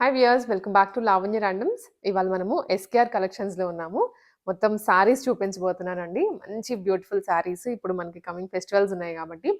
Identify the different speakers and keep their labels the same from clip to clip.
Speaker 1: Hi viewers welcome back to Lavanya randoms ఇవాళ మనము SKR కలెక్షన్స్లో ఉన్నాము. మొత్తం శారీస్ చూపించబోతున్నానండి. మంచి బ్యూటిఫుల్ శారీస్ ఇప్పుడు మనకి కమింగ్ ఫెస్టివల్స్ ఉన్నాయి కాబట్టి.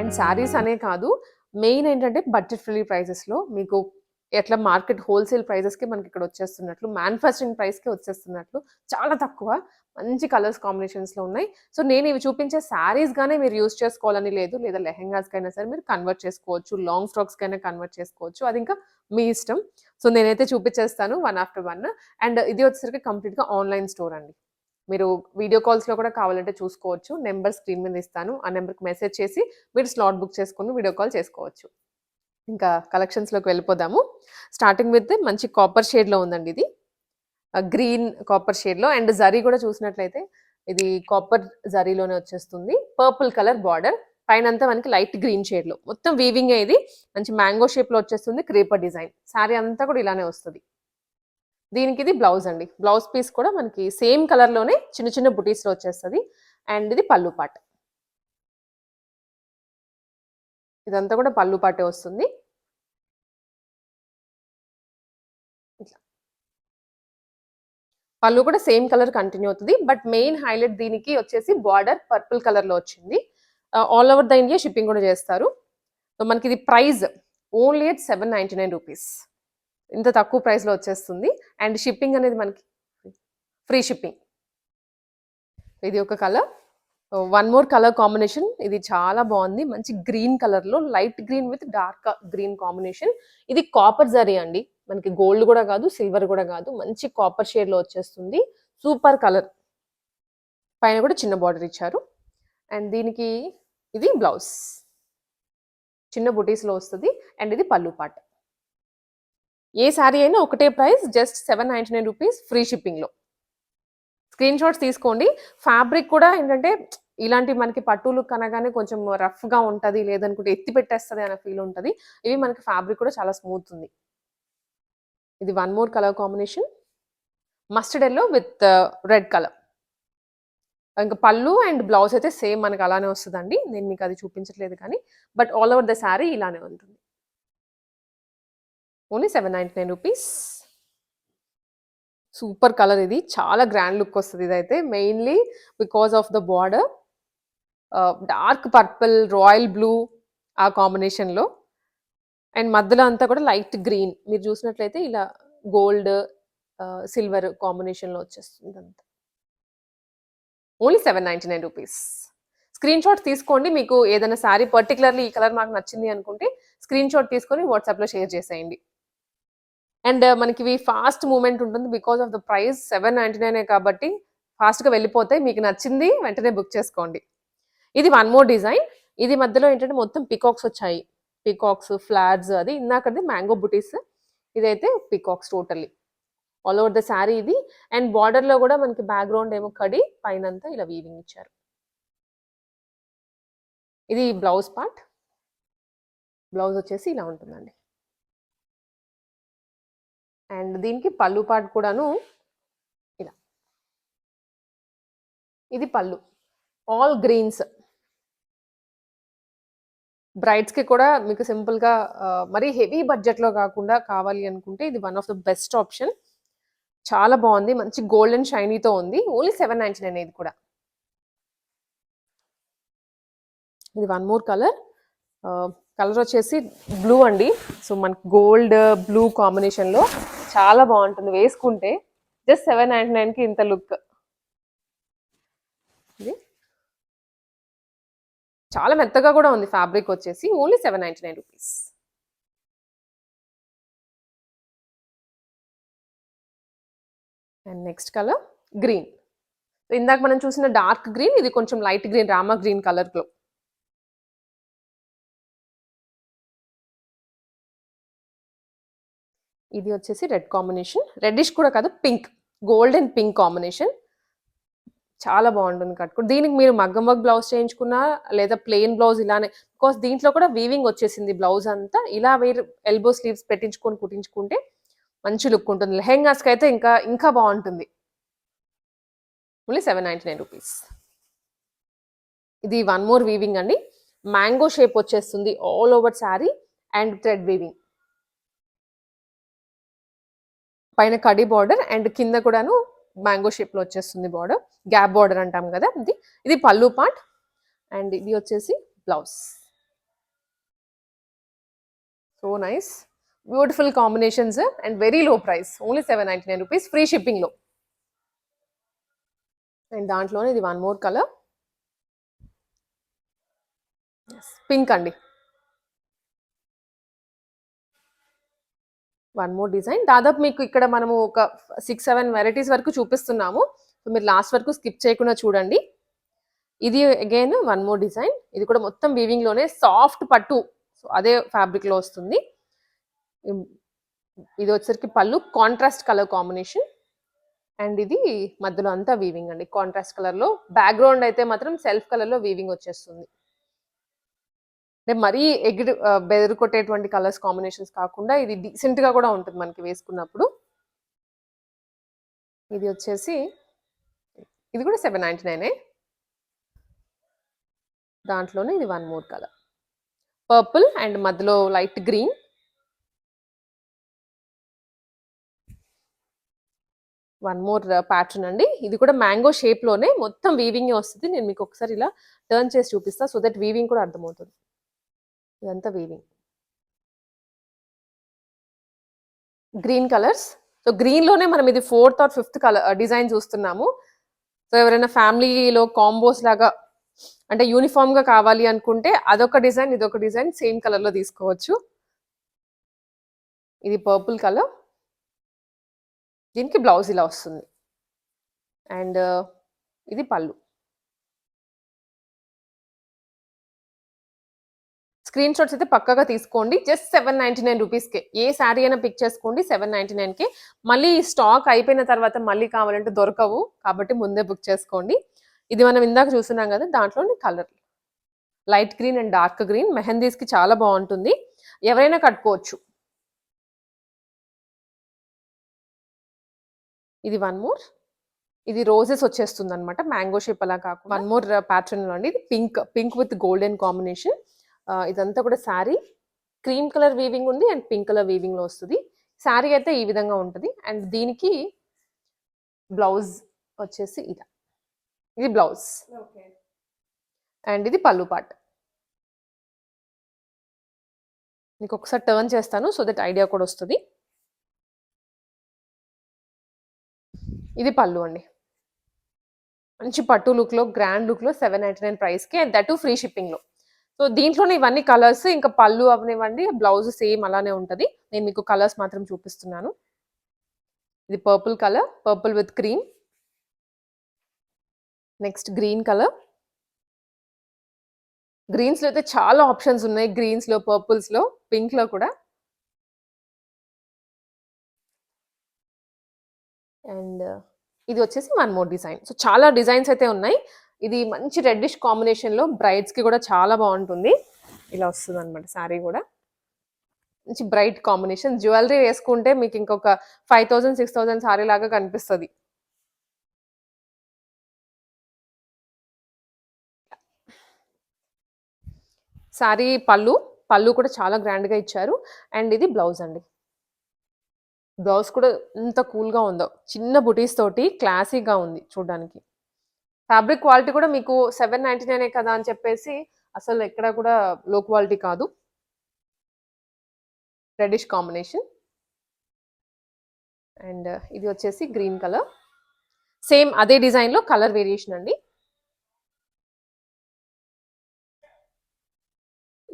Speaker 1: అండ్ శారీస్ అనే కాదు మెయిన్ ఏంటంటే బడ్జెట్ ఫ్రీ ప్రైజెస్లో మీకు ఎట్లా మార్కెట్ హోల్సేల్ ప్రైజెస్కి మనకి ఇక్కడ వచ్చేస్తున్నట్లు మ్యానుఫ్యాక్చరింగ్ ప్రైస్కి వచ్చేస్తున్నట్లు చాలా తక్కువ. మంచి కలర్స్ కాంబినేషన్స్లో ఉన్నాయి. సో నేను ఇవి చూపించే శారీస్గానే మీరు యూస్ చేసుకోవాలని లేదు. లేదా లెహెంగాస్కైనా సరే మీరు కన్వర్ట్ చేసుకోవచ్చు. లాంగ్ ఫ్రాక్స్కైనా కన్వర్ట్ చేసుకోవచ్చు. అది ఇంకా మీ ఇష్టం. సో నేనైతే చూపించేస్తాను వన్ ఆఫ్టర్ వన్ అండ్ ఇది వచ్చేసరికి కంప్లీట్గా ఆన్లైన్ స్టోర్ అండి. మీరు వీడియో కాల్స్లో కూడా కావాలంటే చూసుకోవచ్చు. నెంబర్ స్క్రీన్ మీద ఇస్తాను. ఆ నెంబర్కి మెసేజ్ చేసి మీరు స్లాట్ బుక్ చేసుకుని వీడియో కాల్ చేసుకోవచ్చు. ఇంకా కలెక్షన్స్లోకి వెళ్ళిపోదాము. స్టార్టింగ్ విత్ మంచి కాపర్ షేడ్లో ఉందండి ఇది. గ్రీన్ కాపర్ షేడ్లో. అండ్ జరీ కూడా చూసినట్లయితే ఇది కాపర్ జరీలోనే వచ్చేస్తుంది. Purple colour border. పైన అంతా మనకి లైట్ గ్రీన్ షేడ్లో. మొత్తం వీవింగ్ ఇది. మంచి మ్యాంగో షేప్లో వచ్చేస్తుంది క్రేపర్ డిజైన్. శారీ అంతా కూడా ఇలానే వస్తుంది. దీనికి ఇది బ్లౌజ్ అండి. బ్లౌజ్ పీస్ కూడా మనకి సేమ్ కలర్లోనే చిన్న చిన్న బుటీస్లో వచ్చేస్తుంది. అండ్ ఇది పళ్ళు పాట్. ఇదంతా కూడా పళ్ళు పాటే వస్తుంది. పళ్ళు కూడా సేమ్ కలర్ కంటిన్యూ అవుతుంది. బట్ మెయిన్ హైలైట్ దీనికి వచ్చేసి బార్డర్ పర్పుల్ కలర్లో వచ్చింది. All over the India shipping కూడా చేస్తారు. సో మనకి ఇది price only at seven ninety nine rupees. ఇంత తక్కువ ప్రైస్లో వచ్చేస్తుంది. అండ్ షిప్పింగ్ అనేది మనకి ఫ్రీ షిప్పింగ్. ఇది ఒక colour. One more colour combination. ఇది చాలా బాగుంది. మంచి గ్రీన్ కలర్లో light green with dark green combination. ఇది కాపర్ జరీ అండి. మనకి గోల్డ్ కూడా కాదు సిల్వర్ కూడా కాదు. మంచి కాపర్ షేడ్లో వచ్చేస్తుంది. Super colour. పైన కూడా చిన్న బార్డర్ ఇచ్చారు. అండ్ దీనికి ఇది బ్లౌజ్. చిన్న బుటీస్లో వస్తుంది. అండ్ ఇది పళ్ళు పాట. ఏ శారీ అయినా ఒకటే price just seven ninety nine rupees free షిప్పింగ్లో స్క్రీన్ షాట్స్ తీసుకోండి. ఫ్యాబ్రిక్ కూడా ఏంటంటే ఇలాంటి మనకి పట్టులు కనగానే కొంచెం రఫ్గా ఉంటుంది లేదనుకుంటే ఎత్తి పెట్టేస్తుంది అనే ఫీల్ ఉంటుంది. ఇవి మనకి ఫ్యాబ్రిక్ కూడా చాలా స్మూత్ ఉంది. ఇది one more colour combination mustard yellow with red colour ఇంకా పళ్ళు అండ్ బ్లౌజ్ అయితే సేమ్ మనకి అలానే వస్తుందండి. నేను మీకు అది చూపించట్లేదు కానీ but all over the sari ఇలానే ఉంటుంది. Only seven ninety nine rupees super colour ఇది. చాలా గ్రాండ్ లుక్ వస్తుంది ఇదైతే. Mainly because of the border dark purple royal blue ఆ కాంబినేషన్లో అండ్ మధ్యలో అంతా కూడా లైట్ గ్రీన్. మీరు చూసినట్లయితే ఇలా గోల్డ్ సిల్వర్ కాంబినేషన్లో వచ్చేస్తుంది అంతా. Only seven ninety nine rupees. Screen shot తీసుకోండి. మీకు ఏదైనా శారీ పర్టికులర్లీ ఈ కలర్ మాకు నచ్చింది అనుకుంటే స్క్రీన్ షాట్ తీసుకొని వాట్సాప్లో షేర్ చేసేయండి. అండ్ మనకి ఇవి ఫాస్ట్ మూమెంట్ ఉంటుంది because of the price seven ninety nine కాబట్టి ఫాస్ట్గా వెళ్ళిపోతాయి. మీకు నచ్చింది వెంటనే బుక్ చేసుకోండి. ఇది వన్ మోర్ డిజైన్. ఇది మధ్యలో ఏంటంటే మొత్తం పికాక్స్ వచ్చాయి. పీకాక్స్ ఫ్లాట్స్ అది ఇందాకది మ్యాంగో బుటీస్. ఇదైతే peacocks totally. All over the sari ఇది. అండ్ బార్డర్లో కూడా మనకి బ్యాక్గ్రౌండ్ ఏమో కడి పైన అంతా ఇలా వీవింగ్ ఇచ్చారు. ఇది బ్లౌజ్ పార్ట్. బ్లౌజ్ వచ్చేసి ఇలా ఉంటుందండి. అండ్ దీనికి పళ్ళు పార్ట్ కూడాను ఇలా. ఇది పళ్ళు. All Greens. బ్రైడ్స్కి కూడా మీకు సింపుల్గా మరీ హెవీ బడ్జెట్లో కాకుండా కావాలి అనుకుంటే ఇది one of the best option. చాలా బాగుంది. మంచి గోల్డెన్ షైనీతో ఉంది. ఓన్లీ సెవెన్ నైన్టీ నైన్ ఇది కూడా. ఇది వన్ మోర్ కలర్. కలర్ వచ్చేసి బ్లూ అండి. సో మనకి గోల్డ్ బ్లూ కాంబినేషన్లో చాలా బాగుంటుంది. వేసుకుంటే జస్ట్ సెవెన్ నైంటీ నైన్కి ఇంత లుక్ ఇది చాలా మెత్తగా కూడా ఉంది ఫ్యాబ్రిక్ వచ్చేసి only seven ninety nine rupees and next colour green ఇందాక మనం చూసిన డార్క్ గ్రీన్ ఇది కొంచెం లైట్ గ్రీన్ రామా గ్రీన్ కలర్లో ఇది వచ్చేసి రెడ్ కాంబినేషన్ రెడ్డిష్ కూడా కాదు pink gold and pink combination చాలా బాగుంటుంది కట్టుకుని దీనికి మీరు మగ్గం వర్క్ బ్లౌజ్ చేయించుకున్నా లేదా ప్లెయిన్ బ్లౌజ్ ఇలానే బికాస్ దీంట్లో కూడా వీవింగ్ వచ్చేసింది బ్లౌజ్ అంతా. ఇలా వేరు ఎల్బో స్లీవ్స్ పెట్టించుకొని కుట్టించుకుంటే మంచి లుక్ ఉంటుంది. లెహెంగాస్కి అయితే ఇంకా ఇంకా బాగుంటుంది. Only seven ninety nine rupees ఇది వన్ మోర్ వీవింగ్ అండి. మ్యాంగో షేప్ వచ్చేస్తుంది all over sari and thread weaving పైన కడి బార్డర్ అండ్ కింద కూడాను మ్యాంగో షేప్లో వచ్చేస్తుంది బార్డర్ గ్యాప్ బార్డర్ అంటాం కదా ఇది. ఇది పళ్ళు పార్ట్. అండ్ ఇది వచ్చేసి blouse so nice beautiful combinations and very low price only seven ninety nine rupees free షిప్పింగ్లో అండ్ దాంట్లోనే ఇది వన్ మోర్ కలర్ పింక్ అండి. One more design. దాదాపు మీకు ఇక్కడ మనము ఒక సిక్స్ సెవెన్ వెరైటీస్ వరకు చూపిస్తున్నాము. సో మీరు లాస్ట్ వరకు స్కిప్ చేయకుండా చూడండి. ఇది అగైన్ వన్ మోర్ డిజైన్. ఇది కూడా మొత్తం వీవింగ్లోనే సాఫ్ట్ పట్టు. సో అదే ఫ్యాబ్రిక్లో వస్తుంది. ఇది వచ్చేసరికి పళ్ళు. కాంట్రాస్ట్ కలర్ కాంబినేషన్ అండ్ ఇది మధ్యలో అంతా వీవింగ్ అండి. కాంట్రాస్ట్ కలర్లో బ్యాక్గ్రౌండ్ అయితే మాత్రం సెల్ఫ్ కలర్లో వీవింగ్ వచ్చేస్తుంది. అంటే మరీ ఎగిరి ఆ, కొట్టేటువంటి కలర్స్ కాంబినేషన్స్ కాకుండా ఇది డీసెంట్గా కూడా ఉంటుంది మనకి వేసుకున్నప్పుడు. ఇది వచ్చేసి ఇది కూడా సెవెన్ నైంటీ నైనే దాంట్లోనే ఇది one more colour purple and మధ్యలో light green one more pattern అండి. ఇది కూడా మ్యాంగో షేప్లోనే మొత్తం వీవింగ్ వస్తుంది. నేను మీకు ఒకసారి ఇలా టర్న్ చేసి చూపిస్తా సో దట్ వీవింగ్ కూడా అర్థమవుతుంది. ఇదంతా వీవింగ్ గ్రీన్ కలర్స్ సో గ్రీన్లోనే మనం ఇది fourth or fifth colour design చూస్తున్నాము. సో ఎవరైనా ఫ్యామిలీలో కాంబోస్ లాగా అంటే యూనిఫామ్గా కావాలి అనుకుంటే అదొక డిజైన్ ఇదొక డిజైన్ సేమ్ కలర్లో తీసుకోవచ్చు. ఇది పర్పుల్ కలర్ దీనికి బ్లౌజ్ ఇలా వస్తుంది. అండ్ uh, ఇది పళ్ళు. స్క్రీన్ షాట్స్ అయితే పక్కగా తీసుకోండి. జస్ట్ సెవెన్ నైంటీ నైన్ రూపీస్కి. ఏ శారీ అయినా పిక్ చేసుకోండి. సెవెన్ నైంటీ నైన్కి. మళ్ళీ స్టాక్ అయిపోయిన తర్వాత మళ్ళీ కావాలంటే దొరకవు. కాబట్టి ముందే బుక్ చేసుకోండి. ఇది మనం ఇందాక చూస్తున్నాం కదా దాంట్లోని colour. Light green and dark green. మెహందీస్కి చాలా బాగుంటుంది. ఎవరైనా కట్టుకోవచ్చు. ఇది వన్ మోర్. ఇది రోజెస్ వచ్చేస్తుంది అనమాట మ్యాంగో షేప్ అలా కాకుండా. వన్ మోర్ ప్యాటర్న్లో అండి. ఇది pink. Pink with golden combination. ఇదంతా కూడా శారీ. క్రీమ్ కలర్ వీవింగ్ ఉంది అండ్ పింక్ కలర్ వీవింగ్లో వస్తుంది. శారీ అయితే ఈ విధంగా ఉంటుంది. అండ్ దీనికి బ్లౌజ్ వచ్చేసి ఇలా ఇది బ్లౌజ్. అండ్ ఇది పళ్ళు పాట్ మీకు ఒకసారి టర్న్ చేస్తాను సో దట్ ఐడియా కూడా వస్తుంది. ఇది పళ్ళు అండి. మంచి పట్టు లుక్లో గ్రాండ్ లుక్లో సెవెన్ నైంటీ నైన్ ప్రైస్కి అండ్ దట్ ఫ్రీ షిప్పింగ్లో. సో దీంట్లోనే ఇవన్నీ కలర్స్ ఇంకా పళ్ళు అవనివ్వండి బ్లౌజ్ సేమ్ అలానే ఉంటుంది. నేను మీకు కలర్స్ మాత్రం చూపిస్తున్నాను. ఇది purple colour purple with cream next green colour గ్రీన్స్లో అయితే చాలా ఆప్షన్స్ ఉన్నాయి. గ్రీన్స్లో పర్పుల్స్లో పింక్లో కూడా. అండ్ ఇది వచ్చేసి వన్ మోర్ డిజైన్ సో చాలా డిజైన్స్ అయితే ఉన్నాయి. ఇది మంచి రెడ్డిష్ కాంబినేషన్లో బ్రైడ్స్కి కూడా చాలా బాగుంటుంది. ఇలా వస్తుంది అనమాట శారీ కూడా. మంచి బ్రైట్ కాంబినేషన్ జ్యువెలరీ వేసుకుంటే మీకు ఇంకొక five thousand six thousand sari లాగా కనిపిస్తుంది. శారీ పళ్ళు. పళ్ళు కూడా చాలా గ్రాండ్గా ఇచ్చారు. అండ్ ఇది బ్లౌజ్ అండి. బ్లౌజ్ కూడా ఎంత కూల్గా ఉందో. చిన్న బుటీస్ తోటి క్లాసీగా ఉంది చూడడానికి. ఫ్యాబ్రిక్ క్వాలిటీ కూడా మీకు సెవెన్ నైంటీ నైనే కదా అని చెప్పేసి అసలు ఎక్కడ కూడా లో క్వాలిటీ కాదు. రెడిష్ కాంబినేషన్ అండ్ ఇది వచ్చేసి గ్రీన్ కలర్ సేమ్ అదే డిజైన్లో కలర్ వేరియేషన్ అండి.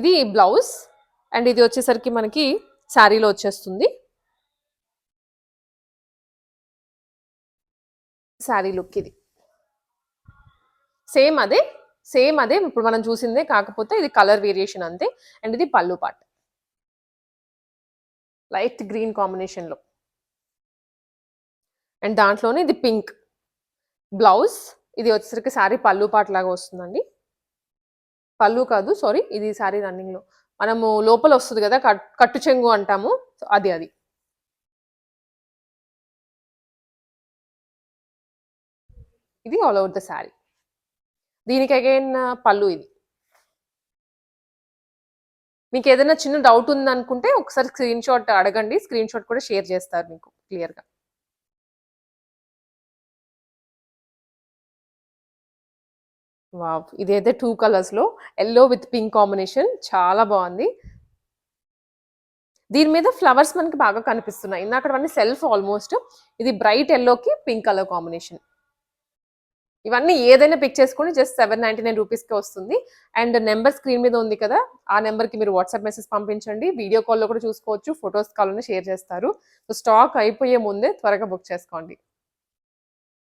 Speaker 1: ఇది బ్లౌజ్ అండ్ ఇది వచ్చేసరికి మనకి శారీలో వచ్చేస్తుంది. శారీ లుక్ ఇది. సేమ్ అదే సేమ్ అదే ఇప్పుడు మనం చూసిందే కాకపోతే ఇది కలర్ వేరియేషన్ అంతే అండ్ ఇది పళ్ళు పాట్. లైట్ గ్రీన్ కాంబినేషన్లో. అండ్ దాంట్లోనే ఇది పింక్. బ్లౌజ్ ఇది వచ్చేసరికి శారీ పళ్ళు పాట్ లాగా వస్తుందండి. పళ్ళు కాదు సారీ ఇది శారీ రన్నింగ్లో. మనము లోపల వస్తుంది కదా కట్ కట్టు చెంగు అంటాము అది అది. ఇది ఆల్ ఓవర్ ద శారీ. దీనికి అగైన్ పళ్ళు ఇది. మీకు ఏదైనా చిన్న డౌట్ ఉందనుకుంటే ఒకసారి స్క్రీన్ షాట్ అడగండి. స్క్రీన్ షాట్ కూడా షేర్ చేస్తారు మీకు క్లియర్గా వావ్ ఇదైతే టూ కలర్స్లో ఎల్లో విత్ పింక్ కాంబినేషన్ చాలా బాగుంది. దీని మీద ఫ్లవర్స్ మనకి బాగా కనిపిస్తున్నాయి. ఇందాకవన్నీ సెల్ఫ్ ఆల్మోస్ట్ ఇది బ్రైట్ ఎల్లోకి పింక్ కలర్ కాంబినేషన్ ఇవన్నీ ఏదైనా పిక్ చేసుకొని జస్ట్ సెవెన్ నైన్టీ నైన్ రూపీస్కి వస్తుంది. అండ్ నెంబర్ స్క్రీన్ మీద ఉంది కదా ఆ నెంబర్కి మీరు వాట్సాప్ మెసేజ్ పంపించండి. వీడియో కాల్లో కూడా చూసుకోవచ్చు ఫొటోస్ కావాలన్నా షేర్ చేస్తారు. సో స్టాక్ అయిపోయే ముందే త్వరగా బుక్ చేసుకోండి.